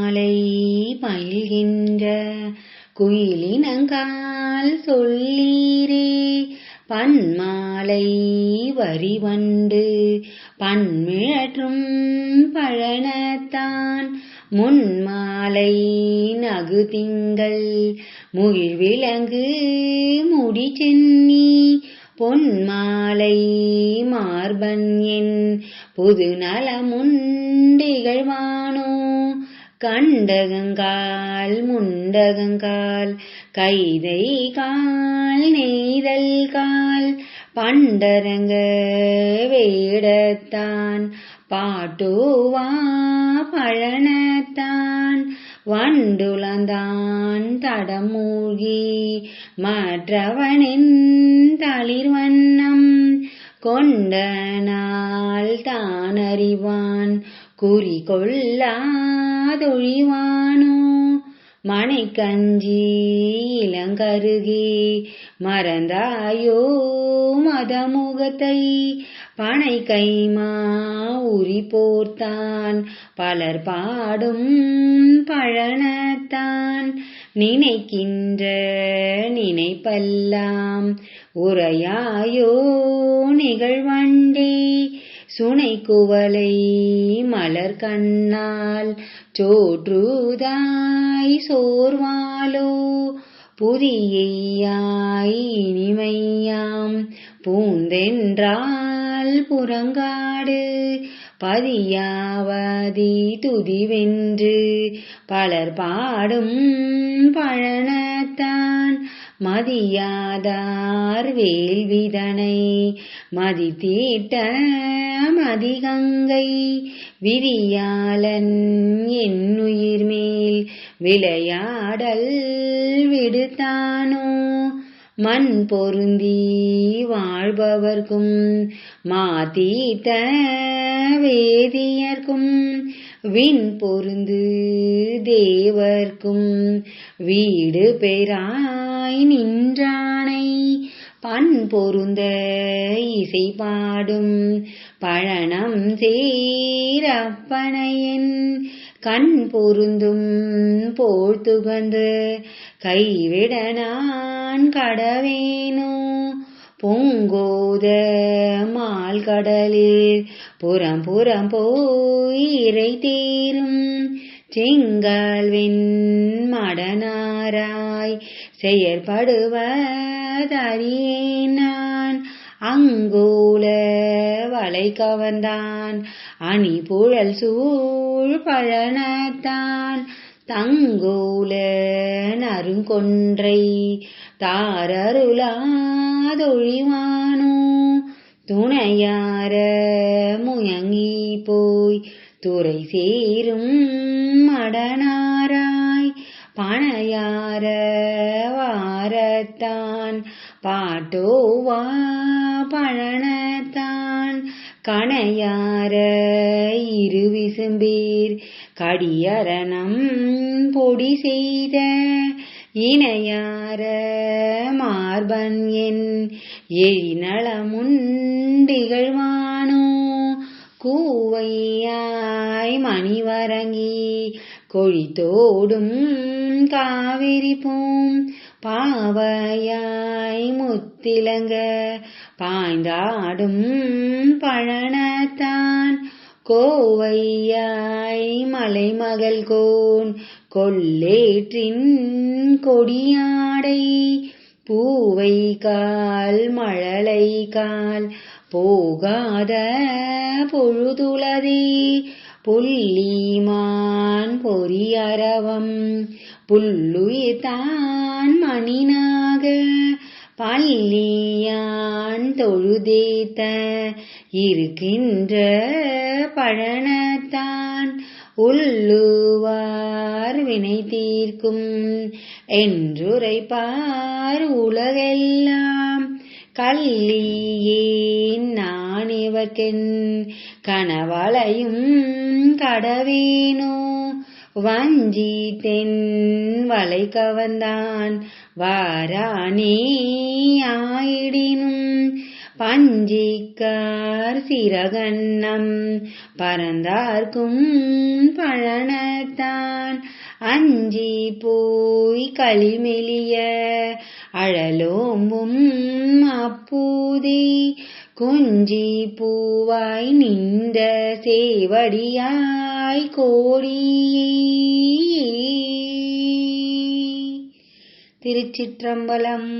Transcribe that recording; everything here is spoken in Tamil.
மாலை மயில்கின்ற குயிலினங்கால் சொல்லீரே பன்மாலை வரிவண்டு பன்மிழற்றும் பழனத்தான். முன்மாலை நகுதிங்கள் முகிழ்விலங்கு முடி சென்னி பொன்மாலை மார்பன் என் புது நலமுண்டிகழ்வானோ கண்டகங்கால் முண்டகங்கால் கைதை கால் நெய்தல் கால் பண்டரங்க வேடத்தான் பாட்டுவா பழனத்தான் வண்டுலந்தான் தடமூழ்கி மற்றவனின் தளிர்வண்ணம் கொண்டனால் நாள் தான் அறிவான் குறி மாதொழிவானோ மனை கஞ்சி இளங்கருகே மறந்தாயோ மதமுகத்தை? பனை கைமா உரி போர்த்தான் பலர் பாடும் பழனத்தான். நினைக்கின்ற நினைப்பெல்லாம் உரையாயோ நிகழ்வண்டே சுனை குவலை மலர் கண்ணால் சோற்றுதாய் சோர்வாலோ புதியாய் இனிமையாம். பூந்தென்றால் புறங்காடு பதியாவதி துதிவென்று பலர் பாடும் பழ மதியாதார் வேள்விதனை மதித்தீட்ட மதிகங்கை விதியாளன் என்னுயிர் மேல் விளையாடல் விடுத்தானோ? மண் பொருந்தி வாழ்பவர்க்கும் மாத்தீட்ட வேதியர்க்கும் விண் பொருந்து தேவர்க்கும் வீடு பெறாய் நின்றானை பண் பொருந்த இசை பாடும் பழனம் சேரப்பனையின் கண் பொருந்தும் போல் துகந்து கைவிட நான் கடவேனோ? பொங்கோத மால் கடலில் புறம் புறம் போய் இறை தேரும். செங்கால்வின் மடனாராய் செயற்படுவதறியேன் நான் அங்கோல வளை கவர்ந்தான். அணி புழல் சூழ் பழனத்தான் தங்கோல நருங்கொன்றை தாரருளாதொழிவானோ. துணையார முயங்கி போய் துறை சேரும் மடனாராய். பணையார வாரத்தான் பாட்டோவா பழனத்தான். கணையார இரு விசும்பீர் கடியரணம் பொடி செய்த இணையார மார்பன் என். எழிநலமுண்டிகழ்வானோ கூவையாய் மணிவரங்கி கொழித்தோடும் காவிரி பூம். பாவையாய் முத்திலங்க பாய்ந்தாடும் பழனத்தான். கோவையாய் மலைமகள் கோன் கொல்லேற்றின் கொடியாடை. பூவை கால் மழலை கால் போகாத பொழுதுளதே. புள்ளிமான் பொறியரவம் புல்லுயிர் தான் அணினாக பள்ளியான் தொழுதேத்த இருக்கின்ற பழனத்தான் உள்ளுவார் வினை தீர்க்கும் என்றுரைப்பார் உலகெல்லாம். கல்லியேன் நான் இவர்க்கென் கனவளையும் கடவேனோ வஞ்சி தென்வளை கவர்ந்தான் வாரானே ஆயிடினும் பஞ்சிக்கார் சிறகண்ணம் பரந்தார்க்கும் பழனத்தான். அஞ்சி போய் களிமெலிய அழலோம்பும் அப்பூதே குஞ்சி பூவாய் நின்ற சேவடியாய் கோடியே திருச்சிற்றம்பலம்